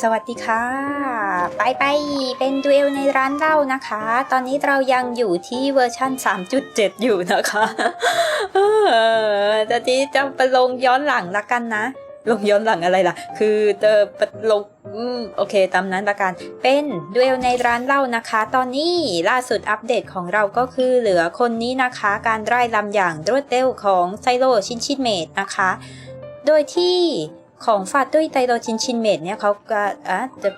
สวัสดีค่ะ ไปไปเป็นดูเอลในร้านเหล้านะคะ ตอนนี้เรายังอยู่ที่เวอร์ชั่น 3.7 อยู่นะคะเออตอนนี้จะไปลงย้อนหลังละกันนะลงย้อนหลังอะไรล่ะ คือเออไปลงโอเค ตามนั้นละกัน เป็นดูเอลในร้านเหล้านะคะ ตอนนี้ล่าสุดอัปเดตของเราก็คือเหลือคนนี้นะคะ การไล่ลำอย่างรวดเร็วของไซโลชินชินเมดนะคะ โดยที่ ของฟาตุ้ยไตโรชินชินเมดเนี่ยเขาก็อะจะ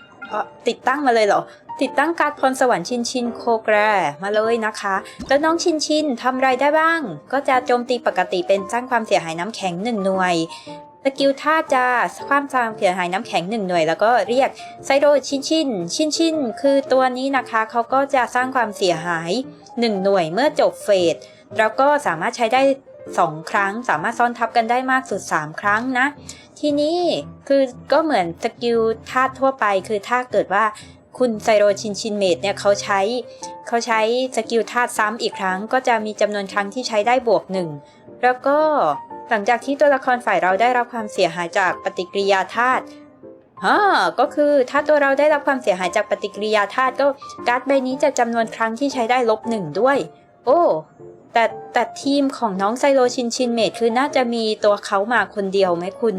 ติดตั้งมาเลยเหรอ ติดตั้งการพรสวรรค์ชินชินโคแกรมาเลยนะคะ แล้วน้องชินชินทำไรได้บ้าง ก็จะโจมตีปกติเป็นสร้างความเสียหายน้ำแข็งหนึ่งหน่วยสกิลท่าจะความความเสียหายน้ำแข็งหนึ่งหน่วย แล้วก็เรียกไซโรชินชินชินชินคือตัวนี้นะคะเขาก็จะสร้างความเสียหายหนึ่งหน่วยเมื่อจบเฟสแล้วก็สามารถใช้ได้ 2 ครั้ง สามารถซ้อนทับกันได้มากสุด 3 ครั้งนะ ทีนี้คือก็เหมือนสกิลธาตุทั่วไป คือถ้าเกิดว่าคุณไซโรชินชินเมดเนี่ยเขาใช้เขาใช้สกิลธาตุซ้ำอีกครั้ง ก็จะมีจำนวนครั้งที่ใช้ได้บวกหนึ่งแล้วก็หลังจากที่ตัวละครฝ่ายเราได้รับความเสียหายจากปฏิกิริยาธาตุฮะก็คือถ้าตัวเราได้รับความเสียหายจากปฏิกิริยาธาตุก็การ์ดใบนี้จะจำนวนครั้งที่ใช้ได้ลบหนึ่งด้วย โอ้แต่แต่ทีมของน้องไซโลชินชินเมดคือน่าจะมีตัวเขามาคนเดียวไหมคุณ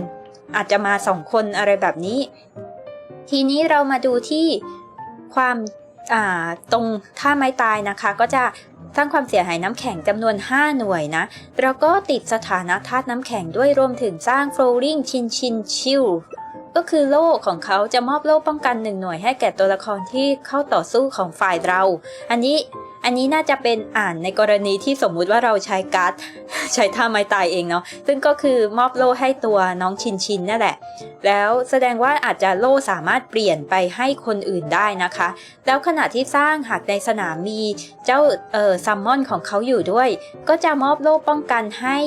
อาจจะมาสองคนอะไรแบบนี้ ทีนี้เรามาดูที่ความาตรงท่าไม้ตายนะคะ ก็จะสร้างความเสียหายน้ำแข็งจำนวน 5 หน่วยนะ แล้วก็ติดสถานะธาตุน้ำแข็งด้วยรวมถึงสร้าง flowing ชินชินชิลก็คือโล่ของเขาจะมอบโล่ป้องกันหนึ่งหน่วยให้แก่ตัวละครที่เข้าต่อสู้ของฝ่ายเรา อันนี้ อันนี้น่าจะเป็นอ่านในกรณีที่สมมุติว่าเราใช้การ์ดใช้ท่าไม้ตายเองเนาะซึ่งก็คือมอบโล่ให้ตัวน้องชินชินนั่นแหละ แล้วแสดงว่าอาจจะโล่สามารถเปลี่ยนไปให้คนอื่นได้นะคะ แล้วขณะที่สร้างหากในสนามมีเจ้าเอ่อซัมมอนของเขาอยู่ด้วย ก็จะมอบโล่ป้องกันให้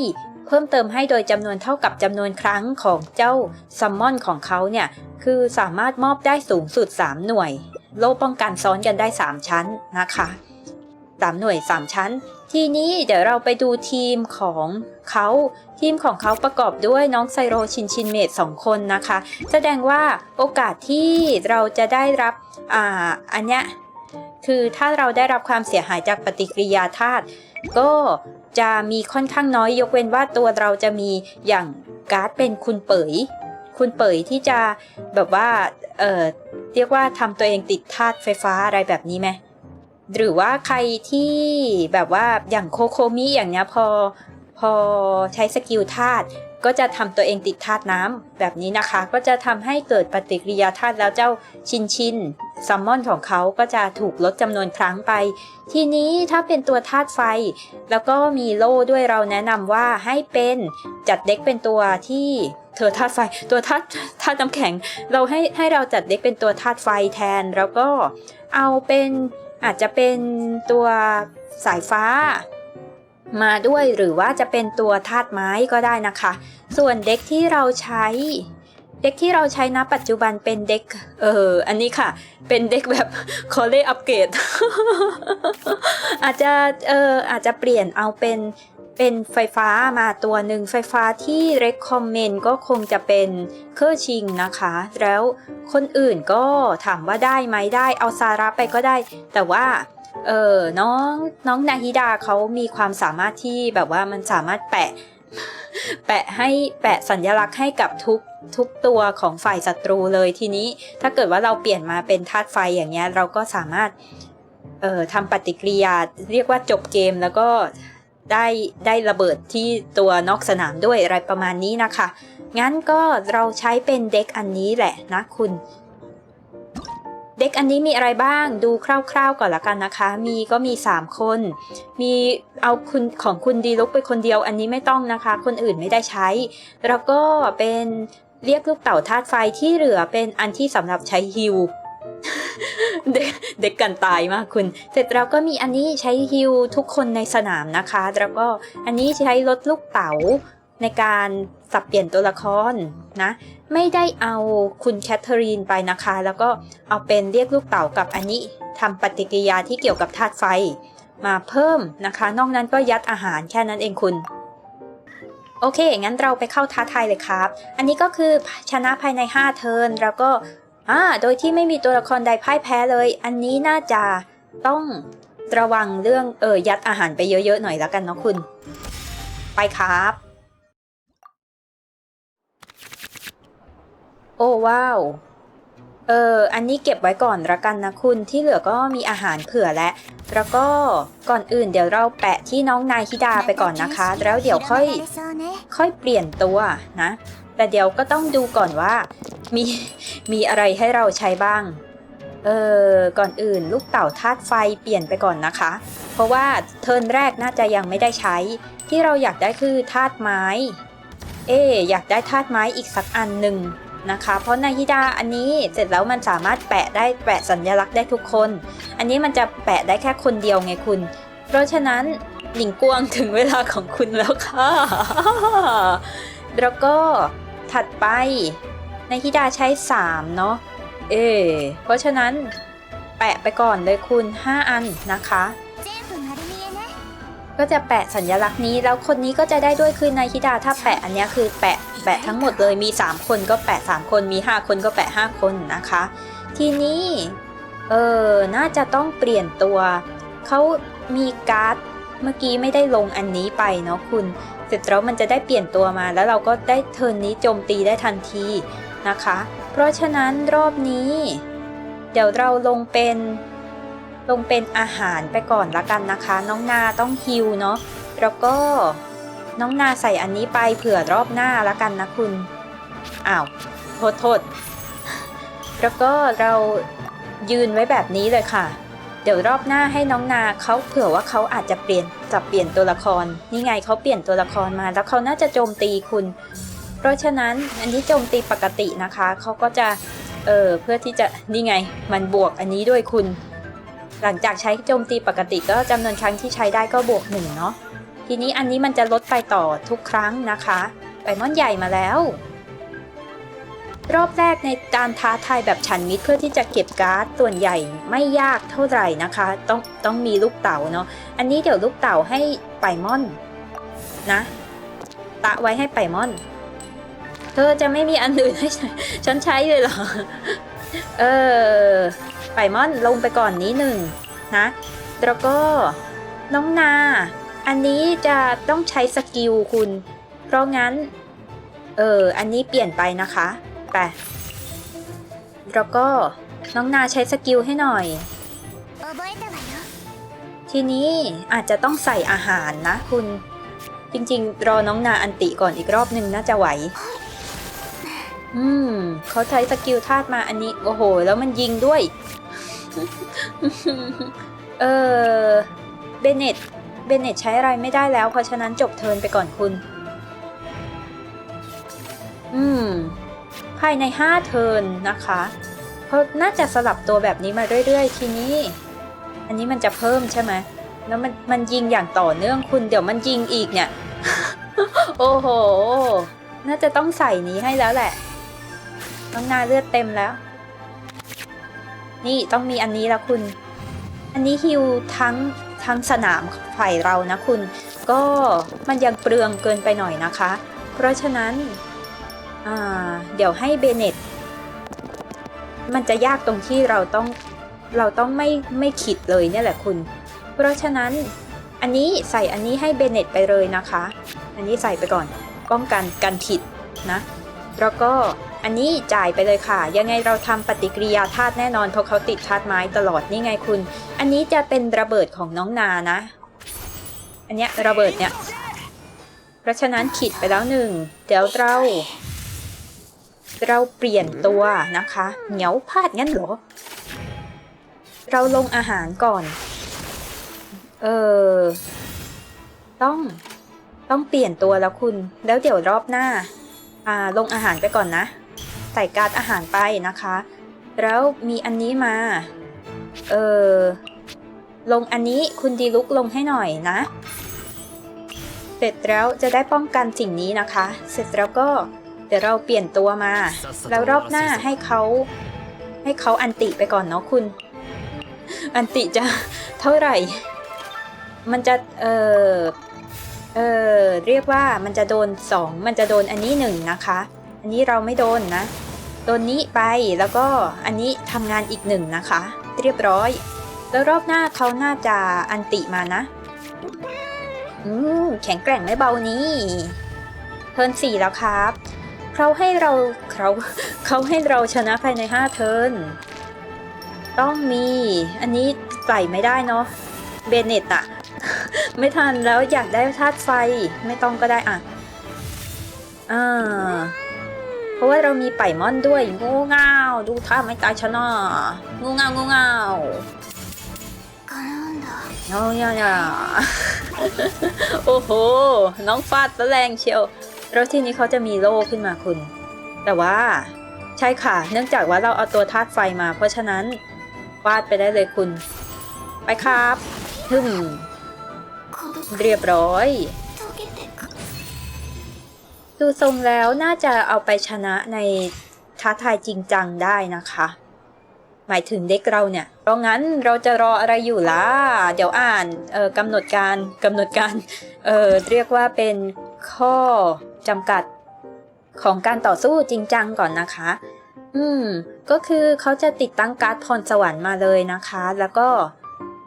เพิ่มเติมให้โดยจำนวนเท่ากับจำนวนครั้งของเจ้าซัมมอนของเขาเนี่ยคือสามารถมอบได้สูงสุด 3 หน่วย โล่ป้องกันซ้อนกันได้ 3 ชั้นนะคะ สามหน่วย 3 ชั้น ทีนี้เดี๋ยวเราไปดูทีมของเขาทีมของเขาประกอบด้วยน้องไซโรชินชินเมดสองคนนะคะ แสดงว่าโอกาสที่เราจะได้รับอ่าอันเนี้ยคือถ้าเราได้รับความเสียหายจากปฏิกิริยาธาตุก็จะมีค่อนข้างน้อยยกเว้นว่าตัวเราจะมีอย่างการ์ดเป็นคุณเปยคุณเปยที่จะแบบว่าเออเรียกว่าทำตัวเองติดธาตุไฟฟ้าอะไรแบบนี้ไหม หรือว่าใครที่แบบว่าอย่างโคโคมิอย่างเนี้ยพอพอใช้สกิลธาตุก็จะทำตัวเองติดธาตุน้ำแบบนี้นะคะ ก็จะทำให้เกิดปฏิกิริยาธาตุแล้วเจ้าชินชินซัมมอนของเขาก็จะถูกลดจำนวนครั้งไป ทีนี้ถ้าเป็นตัวธาตุไฟ แล้วก็มีโล่ด้วยเราแนะนำว่าให้เป็นจัดเด็กเป็นตัวที่เธอธาตุไฟ ตัวธาตุธาตุน้ำแข็ง เราให้ให้เราจัดเด็กเป็นตัวธาตุไฟแทนแล้วก็เอาเป็น อาจจะเป็นตัวสายฟ้า มาด้วยหรือว่าจะเป็นตัวธาตุไม้ก็ได้นะคะ ส่วนเด็กที่เราใช้ เด็กที่เราใช้นะปัจจุบันเป็นเด็กเอออันนี้ค่ะ เป็นเด็กแบบคอเลอัปเกรดอาจจะเอออาจจะเปลี่ยนเอาเป็น เป็นไฟฟ้ามาตัวหนึ่งไฟฟ้าที่ recommend ก็คงจะเป็นเครื่อร์ชิงนะคะ แล้วคนอื่นก็ถามว่าได้ไหมได้เอาซาระไปก็ได้ แต่ว่าเออน้องน้องนาฮิดาเขามีความสามารถที่แบบว่ามันสามารถแปะ แปะให้แปะสัญลักษณ์ให้กับทุกทุกตัวของฝ่ายศัตรูเลยทีนี้ ถ้าเกิดว่าเราเปลี่ยนมาเป็นธาตุไฟอย่างเงี้ยเราก็สามารถเอ่อทำปฏิกิริยาเรียกว่าจบเกมแล้วก็ ได้ได้ระเบิดที่ตัวนอกสนามด้วยอะไรประมาณนี้นะคะ งั้นก็เราใช้เป็นเด็กอันนี้แหละนะคุณเด็กอันนี้มีอะไรบ้างดูคร่าวๆก่อนละกันนะคะ มีก็มี 3 คน มีเอาคุณของคุณดีลุกไปคนเดียวอันนี้ไม่ต้องนะคะ คนอื่นไม่ได้ใช้ แล้วก็เป็นเรียกลูกเต่าธาตุไฟที่เหลือเป็นอันที่สำหรับใช้ฮิว เด็กเด็กกันตายมากคุณ เสร็จแล้วก็มีอันนี้ใช้ฮิวทุกคนในสนามนะคะ แล้วก็อันนี้ใช้ลดลูกเต๋าในการสับเปลี่ยนตัวละครนะ ไม่ได้เอาคุณแคทเธอรีนไปนะคะ แล้วก็เอาเป็นเรียกลูกเต๋ากับอันนี้ทำปฏิกิริยาที่เกี่ยวกับธาตุไฟมาเพิ่มนะคะ นอกนั้นก็ยัดอาหารแค่นั้นเองคุณ โอเค งั้นเราไปเข้าท้าทายเลยครับ อันนี้ก็คือชนะภายใน 5 เทิร์นแล้วก็ อ่าโดยที่ไม่มีตัวละครใดพ่ายแพ้เลย อันนี้น่าจะต้องระวังเรื่องเออยัดอาหารไปเยอะๆหน่อยแล้วกันเนาะคุณ ไปครับ โอ้ว้าวเอออันนี้เก็บไว้ก่อนละกันนะคุณที่เหลือก็มีอาหารเผื่อและแล้วก็ก่อนอื่นเดี๋ยวเราแปะที่น้องนายฮิดาไปก่อนนะคะ แล้วเดี๋ยวค่อย ค่อยเปลี่ยนตัวนะ แต่เดี๋ยวก็ต้องดูก่อนว่า มีมีอะไรให้เราใช้บ้าง เออก่อนอื่นลูกเต่าธาตุไฟเปลี่ยนไปก่อนนะคะ เพราะว่าเทิร์นแรกน่าจะยังไม่ได้ใช้ ที่เราอยากได้คือธาตุไม้ เอ๊อยากได้ธาตุไม้อีกสักอันหนึ่งนะคะ เพราะในฮิดาอันนี้เสร็จแล้วมันสามารถแปะได้แปะสัญลักษณ์ได้ทุกคน อันนี้มันจะแปะได้แค่คนเดียวไงคุณ เพราะฉะนั้นหลิงกวงถึงเวลาของคุณแล้วค่ะ แล้วก็ ถัดไปในฮิดาใช้ 3 เนาะ เออเพราะฉะนั้น แปะไปก่อนเลยคุณ 5 อันนะคะ ก็จะแปะสัญลักษณ์นี้ แล้วคนนี้ก็จะได้ด้วยคือในฮิดาถ้าแปะอันเนี้ยคือแปะแปะทั้งหมดเลยมี 3 คนก็แปะ 3 คนมี 5 คนก็แปะ 5 คนนะคะ ทีนี้เออน่าจะต้องเปลี่ยนตัว เขามีการ์ดเมื่อกี้ไม่ได้ลงอันนี้ไปเนาะคุณ เสร็จแล้วมันจะได้เปลี่ยนตัวมา แล้วเราก็ได้เทิร์นนี้โจมตีได้ทันทีนะคะ เพราะฉะนั้นรอบนี้ เดี๋ยวเราลงเป็นลงเป็นอาหารไปก่อนละกันนะคะ น้องนาต้องฮิวเนาะแล้วก็น้องนาใส่อันนี้ไปเผื่อรอบหน้าละกันนะคุณอ้าวโทษโทษแล้วก็เรายืนไว้แบบนี้เลยค่ะ เดี๋ยวรอบหน้าให้น้องนาเขาเผื่อว่าเขาอาจจะเปลี่ยนจับเปลี่ยนตัวละคร นี่ไงเขาเปลี่ยนตัวละครมา แล้วเขาน่าจะโจมตีคุณ เพราะฉะนั้นอันนี้โจมตีปกตินะคะเขาก็จะเออเพื่อที่จะนี่ไง มันบวกอันนี้ด้วยคุณ หลังจากใช้โจมตีปกติก็จำนวนครั้งที่ใช้ได้ก็บวกหนึ่งเนาะทีนี้อันนี้มันจะลดไปต่อทุกครั้งนะคะไปมอนใหญ่มาแล้ว รอบแรกในการท้าทายแบบฉันมิตรเพื่อที่จะเก็บการ์ดส่วนใหญ่ไม่ยากเท่าไหร่นะคะ ต้องต้องมีลูกเต๋าเนาะอันนี้เดี๋ยวลูกเต๋าให้ไปมอนนะ ตะไว้ให้ไปมอน เธอจะไม่มีอันอื่นให้ฉันฉันใช้เลยเหรอ เออไปมอนลงไปก่อนนี้หนึ่งนะ แล้วก็น้องนา อันนี้จะต้องใช้สกิลคุณ เพราะงั้น เออ อันนี้เปลี่ยนไปนะคะ ไป แล้วก็น้องนาใช้สกิลให้หน่อย ทีนี้อาจจะต้องใส่อาหารนะคุณ จริงๆ รอน้องนาอันติก่อนอีกรอบหนึ่งน่าจะไหว อืมเขาใช้สกิลธาตุมาอันนี้ โอ้โห แล้วมันยิงด้วย เออเบเนตเบเนตใช้อะไรไม่ได้แล้ว เพราะฉะนั้นจบเทินไปก่อนคุณ อืม ภายใน 5 เทิร์นนะคะเขาน่าจะสลับตัวแบบนี้มาเรื่อย ๆ ทีนี้ อันนี้มันจะเพิ่มใช่ไหมแล้วมันมันยิงอย่างต่อเนื่องคุณเดี๋ยวมันยิงอีกเนี่ย โอ้โห น่าจะต้องใส่นี้ให้แล้วแหละน้องนาเลือดเต็มแล้ว นี่ต้องมีอันนี้แล้วคุณ อันนี้ฮิวทั้งทั้งสนามฝ่ายเรานะคุณ ก็มันยังเปลืองเกินไปหน่อยนะคะ เพราะฉะนั้น เดี๋ยวให้เบเนตมันจะยากตรงที่เราต้องเราต้องไม่ไม่ขิดเลยเนี่ยแหละคุณ เพราะฉะนั้นอันนี้ใส่อันนี้ให้เบเนตไปเลยนะคะ อันนี้ใส่ไปก่อนป้องกันกันขิดนะ แล้วก็อันนี้จ่ายไปเลยค่ะ ยังไงเราทำปฏิกิริยาธาตุแน่นอนเพราะเขาติดธาตุไม้ตลอดนี่ไงคุณ อันนี้จะเป็นระเบิดของน้องนานะ อันเนี้ยระเบิดเนี่ย เพราะฉะนั้นขีดไปแล้วหนึ่งเดี๋ยวเรา เราเปลี่ยนตัวนะคะ เหนียวพลาดงั้นเหรอ เราลงอาหารก่อน เออ ต้อง ต้องเปลี่ยนตัวแล้วคุณ แล้วเดี๋ยวรอบหน้า อ่า ลงอาหารไปก่อนนะ ใส่การ์ดอาหารไปนะคะ แล้วมีอันนี้มา เออ ลงอันนี้คุณดีลุกลงให้หน่อยนะ เสร็จแล้วจะได้ป้องกันสิ่งนี้นะคะ เสร็จแล้วก็ เดี๋ยวเราเปลี่ยนตัวมา แล้วรอบหน้าให้เขาให้เขาอันติไปก่อนเนาะคุณ อันติจะเท่าไหร่ มันจะ เออเอออเรียกว่ามันจะโดน 2 มันจะโดนอันนี้ 1 นะคะ อันนี้เราไม่โดนนะ โดนนี้ไปแล้วก็อันนี้ทำงานอีกหนึ่งนะคะ เรียบร้อย แล้วรอบหน้าเขาน่าจะอันติมานะ อืมแข็งแกร่งไม่เบานี้เทิร์นสี่แล้วครับ เขาให้เราเขาเขาให้เราชนะภายใน 5 เทิร์นต้องมี อันนี้ใส่ไม่ได้เนาะเบเนตอะไม่ทันแล้วอยากได้ธาตุไฟไม่ต้องก็ได้อะอ่าเพราะว่าเรามีไป่มอนด้วยงูเง่าดูท่าไม่ตายชนะงูเง่างูเง่าเงาเงาโอ้โห น้องฟาดแรงเชียว แล้วทีนี้เขาจะมีโล่ขึ้นมาคุณ แต่ว่าใช่ค่ะ เนื่องจากว่าเราเอาตัวธาตุไฟมา เพราะฉะนั้นวาดไปได้เลยคุณ ไปครับฮึมเรียบร้อย ดูทรงแล้วน่าจะเอาไปชนะในท้าทายจริงจังได้นะคะ หมายถึงเด็กเราเนี่ย เพราะงั้นเราจะรออะไรอยู่ล่ะ เดี๋ยวอ่านกำหนดการกำหนดการเเรียกว่าเป็นข้อ จำกัดของการต่อสู้จริงจังก่อนนะคะ อืม ก็คือเขาจะติดตั้งการ์ดพรสวรรค์มาเลยนะคะ แล้วก็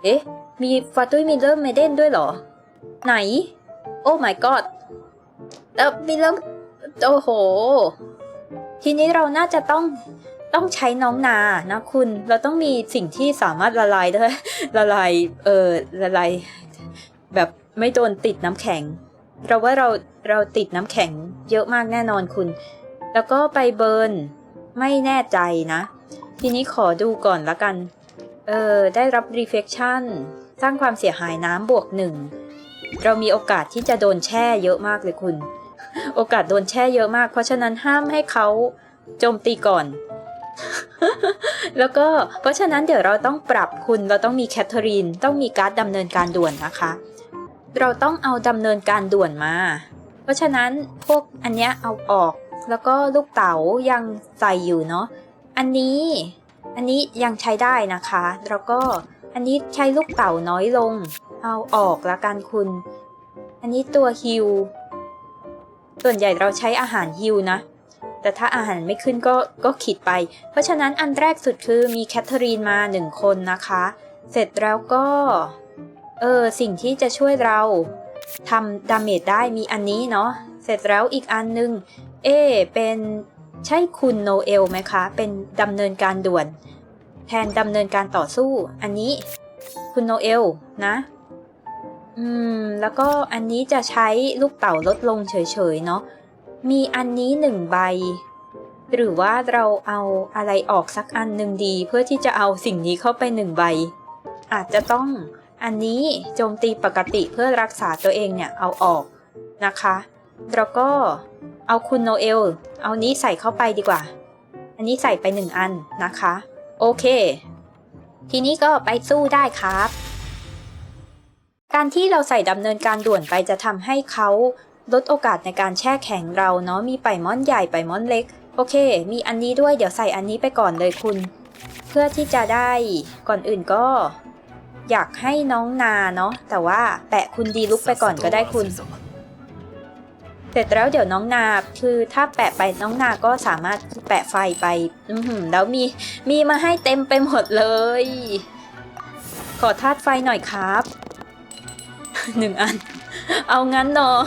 เอ๊ะ มีฟาตุยมิเลอร์เมเดนด้วยเหรอ ไหน โอ้ my god แล้วมีเริ่มโอ้โห ทีนี้เราน่าจะต้องต้องใช้น้องนานะคุณ เราต้องมีสิ่งที่สามารถละลายได้ละลาย เออละลายแบบไม่โดนติดน้ำแข็ง เราว่าเราเราติดน้ำแข็งเยอะมากแน่นอนคุณ แล้วก็ไปเบิร์นไม่แน่ใจนะ ทีนี้ขอดูก่อนละกัน เออ ได้รับ reflection สร้างความเสียหายน้ำบวกหนึ่ง เรามีโอกาสที่จะโดนแช่เยอะมากเลยคุณ โอกาสโดนแช่เยอะมาก เพราะฉะนั้นห้ามให้เขาโจมตีก่อน แล้วก็เพราะฉะนั้นเดี๋ยวเราต้องปรับคุณ เราต้องมีแคทเธอรีน ต้องมีการ์ดดำเนินการด่วนนะคะ เราต้องเอาดำเนินการด่วนมา เพราะฉะนั้นพวกอันเนี้ยเอาออก แล้วก็ลูกเต๋ายังใส่อยู่เนาะ อันนี้ อันนี้ยังใช้ได้นะคะ แล้วก็อันนี้ใช้ลูกเต๋าน้อยลง เอาออกละกันคุณ อันนี้ตัวฮิว ส่วนใหญ่เราใช้อาหารฮิวนะ แต่ถ้าอาหารไม่ขึ้นก็ก็ขิดไป เพราะฉะนั้นอันแรกสุดคือมีแคทเธอรีนมาหนึ่งคนนะคะ เสร็จแล้วก็ เออสิ่งที่จะช่วยเราทำดาเมจได้มีอันนี้เนาะเสร็จแล้วอีกอันนึง เอเป็นใช่คุณโนเอลไหมคะ เป็นดำเนินการด่วน แทนดำเนินการต่อสู้ อันนี้คุณโนเอลนะ อืม แล้วก็อันนี้จะใช้ลูกเต่าลดลงเฉยๆ เนาะมีอันนี้หนึ่งใบ หรือว่าเราเอาอะไรออกสักอันหนึ่งดี เพื่อที่จะเอาสิ่งนี้เข้าไปหนึ่งใบ อาจจะต้อง อันนี้โจมตีปกติเพื่อรักษาตัวเองเนี่ยเอาออกนะคะ แล้วก็เอาคุณโนเอล เอานี้ใส่เข้าไปดีกว่า อันนี้ใส่ไปหนึ่งอันนะคะ โอเค ทีนี้ก็ไปสู้ได้ครับ การที่เราใส่ดำเนินการด่วนไปจะทำให้เขาลดโอกาสในการแช่แข็งเราเนาะมีไปม้อนใหญ่ไปม้อนเล็ก โอเค มีอันนี้ด้วยเดี๋ยวใส่อันนี้ไปก่อนเลยคุณ เพื่อที่จะได้ก่อนอื่นก็ อยากให้น้องนาเนาะแต่ว่าแปะคุณดีลุกไปก่อนก็ได้คุณ เสร็จแล้วเดี๋ยวน้องนาคือถ้าแปะไปน้องนาก็สามารถแปะไฟไป อือหือแล้วมีมีมาให้เต็มไปหมดเลย ขอธาตุไฟหน่อยครับหนึ่งอัน เอางั้นเนาะ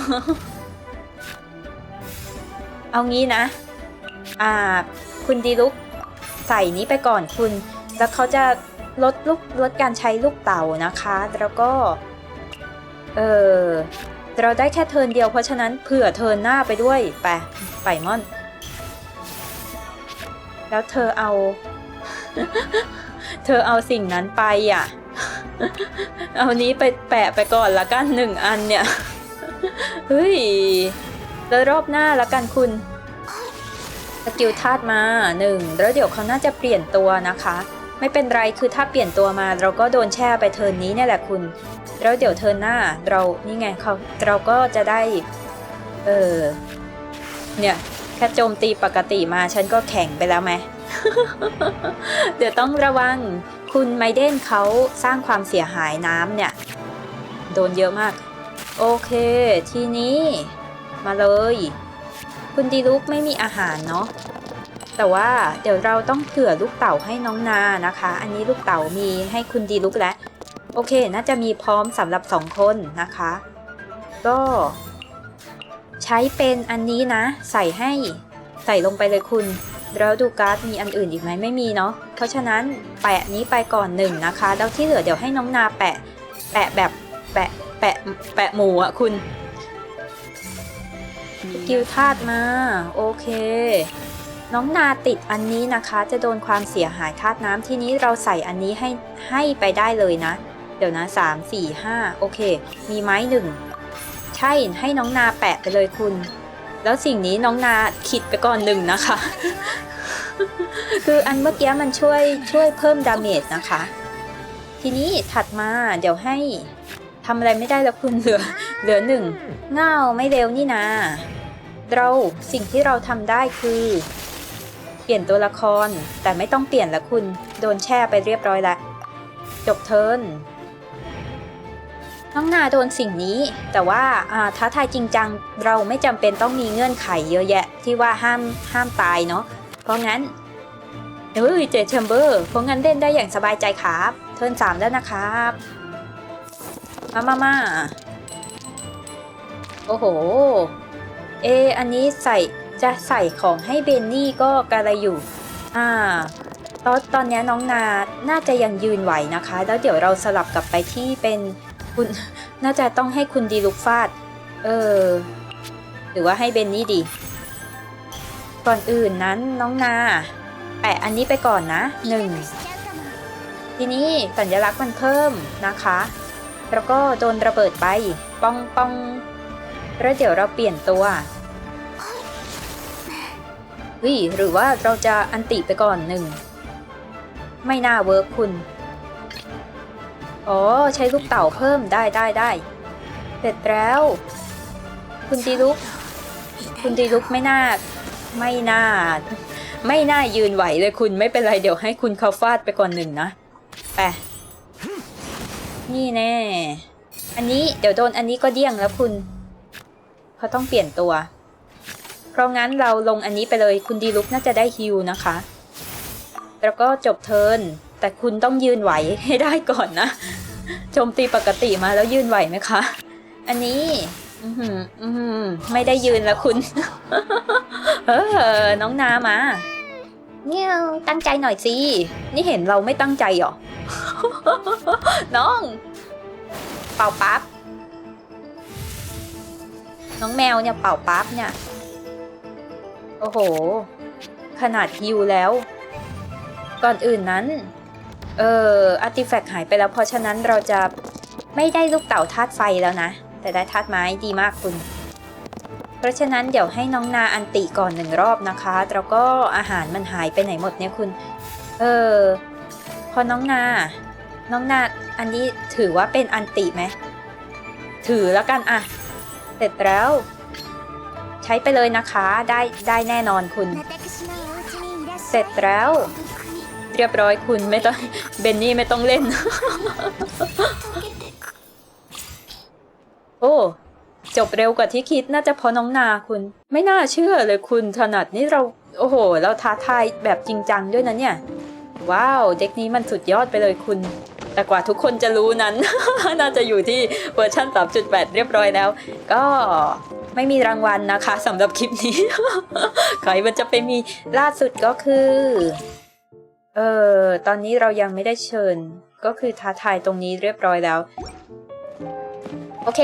เอางี้นะ อ่า คุณดีลุกใส่นี้ไปก่อนคุณ แล้วเขาจะ ลดลูกลดการใช้ลูกเต่านะคะ แล้วก็ เออเราได้แค่เทินเดียวเพราะฉะนั้นเผื่อเทินหน้าไปด้วยไปไปมอน แล้วเธอเอา เธอเอาสิ่งนั้นไปอะ เอานี้ไปแปะไปก่อนละกันหนึ่งอันเนี่ย เฮ้ย แล้วรอบหน้าละกันคุณสกิลธาตุมาหนึ่งแล้วเดี๋ยวเขาน่าจะเปลี่ยนตัวนะคะ ไม่เป็นไรคือถ้าเปลี่ยนตัวมาเราก็โดนแช่ไปเทิร์นนี้เนี่ยแหละคุณ แล้วเดี๋ยวเทิร์นหน้าเรานี่ไงเขาเราก็จะได้ เออเนี่ยแค่โจมตีปกติมาฉันก็แข็งไปแล้วไหมเดี๋ยวต้องระวังคุณไมเดนเขาสร้างความเสียหายน้ำเนี่ย โดนเยอะมาก โอเค ทีนี้ มาเลย คุณดีลุกไม่มีอาหารเนาะ แต่ว่าเดี๋ยวเราต้องเผื่อลูกเต่าให้น้องนานะคะ อันนี้ลูกเต่ามีให้คุณดีลุกแล้วโอเค น่าจะมีพร้อมสำหรับสองคนนะคะ ก็ใช้เป็นอันนี้นะ ใส่ให้ใส่ลงไปเลยคุณแล้วดูการ์ดมีอันอื่นอีกไหมไม่มีเนาะเพราะฉะนั้นแปะนี้ไปก่อนหนึ่งนะคะ แล้วที่เหลือเดี๋ยวให้น้องนาแปะ แปะแบบแปะแปะแปะหมูอะคุณกิวธาตุมา โอเค น้องนาติดอันนี้นะคะ จะโดนความเสียหายธาตุน้ำทีนี้เราใส่อันนี้ให้ให้ไปได้เลยนะ เดี๋ยวนะ3 4 5โอเค มีไม้หนึ่งใช่ให้น้องนาแปะไปเลยคุณ แล้วสิ่งนี้น้องนาขิดไปก่อนหนึ่งนะคะ คืออันเมื่อกี้มันช่วยช่วยเพิ่มดาเมจนะคะ ทีนี้ถัดมาเดี๋ยวให้ทำอะไรไม่ได้แล้วคุณเหลือ เหลือหนึ่งเง่าไม่เร็วนี่นาเราสิ่งที่เราทำได้คือ เปลี่ยนตัวละคร แต่ไม่ต้องเปลี่ยนละคุณ โดนแช่ไปเรียบร้อยล้วจบเทิร์นน้องนาโดนสิ่งนี้ แต่ว่าท้าทายจริงจังเราไม่จำเป็นต้องมีเงื่อนไขเยอะแยะ ที่ว่าห้ามห้ามตายเนาะเพราะงั้นเฮ้ยเจแชมเบอร์เพราะงั้นเล่นได้อย่างสบายใจครับ เทิร์นสามแล้วนะครับ มามามาโอ้โห เอ อันนี้ใส่ จะใส่ของให้เบนนี่ก็กระไรอยู่ อ่าตอนตอนนี้น้องนา น่าจะยังยืนไหวนะคะ แล้วเดี๋ยวเราสลับกลับไปที่เป็นคุณ น่าจะต้องให้คุณดีลุกฟาด เออ หรือว่าให้เบนนี่ดี ก่อนอื่นนั้นน้องนาแปะอันนี้ไปก่อนนะหนึ่งทีนี้สัญลักษณ์มันเพิ่มนะคะ แล้วก็โดนระเบิดไปป้องป้องแล้วเดี๋ยวเราเปลี่ยนตัว ฮ้ยหรือว่าเราจะอันติไปก่อนหนึ่ง ไม่น่าเวิร์คคุณ อ๋อ ใช้ลูกเต่าเพิ่มได้ได้ได้เสร็จแล้ว คุณดีลุก คุณดีลุกไม่น่า ไม่น่า ไม่น่ายืนไหวเลยคุณไม่เป็นไรเดี๋ยวให้คุณเขาฟาดไปก่อนหนึ่งนะไปนี่แน่ อันนี้เดี๋ยวโดนอันนี้ก็เดี้ยงแล้วคุณ เขาต้องเปลี่ยนตัว เพราะงั้นเราลงอันนี้ไปเลยคุณดีลุกน่าจะได้ฮิวนะคะ แล้วก็จบเทิร์นแต่คุณต้องยืนไหวให้ได้ก่อนนะโจมตีปกติมาแล้วยืนไหวไหมคะ อันนี้อือหืออือหือไม่ได้ยืนแล้วคุณ เออ น้องนามาเนี่ยตั้งใจหน่อยสิ นี่เห็นเราไม่ตั้งใจเหรอ น้อง เป่าปั๊บ น้องแมวเนี่ยเป่าปั๊บเนี่ย อ้โห ขนาดฮิวแล้ว ก่อนอื่นนั้น เอออาร์ติแฟกต์หายไปแล้ว เพราะฉะนั้นเราจะไม่ได้ลูกเต่าธาตุไฟแล้วนะ แต่ได้ธาตุไม้ดีมากคุณ เพราะฉะนั้นเดี๋ยวให้น้องนาอันติก่อนหนึ่งรอบนะคะ แล้วก็อาหารมันหายไปไหนหมดเนี่ยคุณ เออ พอน้องนา น้องนาอันนี้ถือว่าเป็นอันติไหม ถือแล้วกันอะเสร็จแล้ว ใช้ไปเลยนะคะได้ได้แน่นอนคุณ เสร็จแล้ว เรียบร้อยคุณไม่ต้องเบนนี่ไม่ต้องเล่น โอ้จบเร็วกว่าที่คิดน่าจะพอน้องนาคุณ ไม่น่าเชื่อเลยคุณถนัดนี่เรา โอ้โห เราท้าทายแบบจริงจังด้วยนะเนี่ย ว้าว เด็กนี้มันสุดยอดไปเลยคุณ แต่กว่าทุกคนจะรู้นั้น น่าจะอยู่ที่เวอร์ชัน3.8 เรียบร้อยแล้ว ก็ ไม่มีรางวัลนะคะสำหรับคลิปนี้ ใครมันจะไปมีล่าสุดก็คือ เออตอนนี้เรายังไม่ได้เชิญ ก็คือท้าทายตรงนี้เรียบร้อยแล้ว โอเค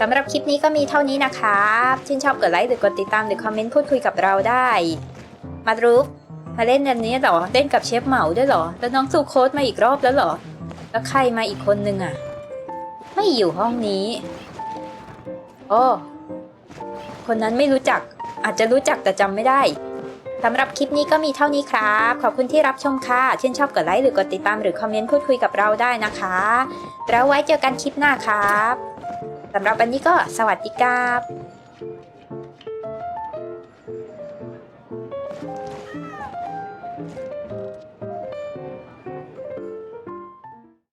สำหรับคลิปนี้ก็มีเท่านี้นะครับชื่นชอบกดไลค์หรือกดติดตามหรือคอมเมนต์พูดคุยกับเราได้ มารูปมาเล่นอันนี้เหรอเล่นกับเชฟเหมาด้วยเหรอ แล้วน้องสูโค้ดมาอีกรอบแล้วเหรอ แล้วใครมาอีกคนนึงอะ ไม่อยู่ห้องนี้ โอ้ คนนั้นไม่รู้จัก อาจจะรู้จักแต่จำไม่ได้สำหรับคลิปนี้ก็มีเท่านี้ครับ ขอบคุณที่รับชมค่ะชื่นชอบกดไลค์หรือกดติดตามหรือคอมเมนต์พูดคุยกับเราได้นะคะแล้วไว้เจอกันคลิปหน้าครับสำหรับวันนี้ก็สวัสดีครับ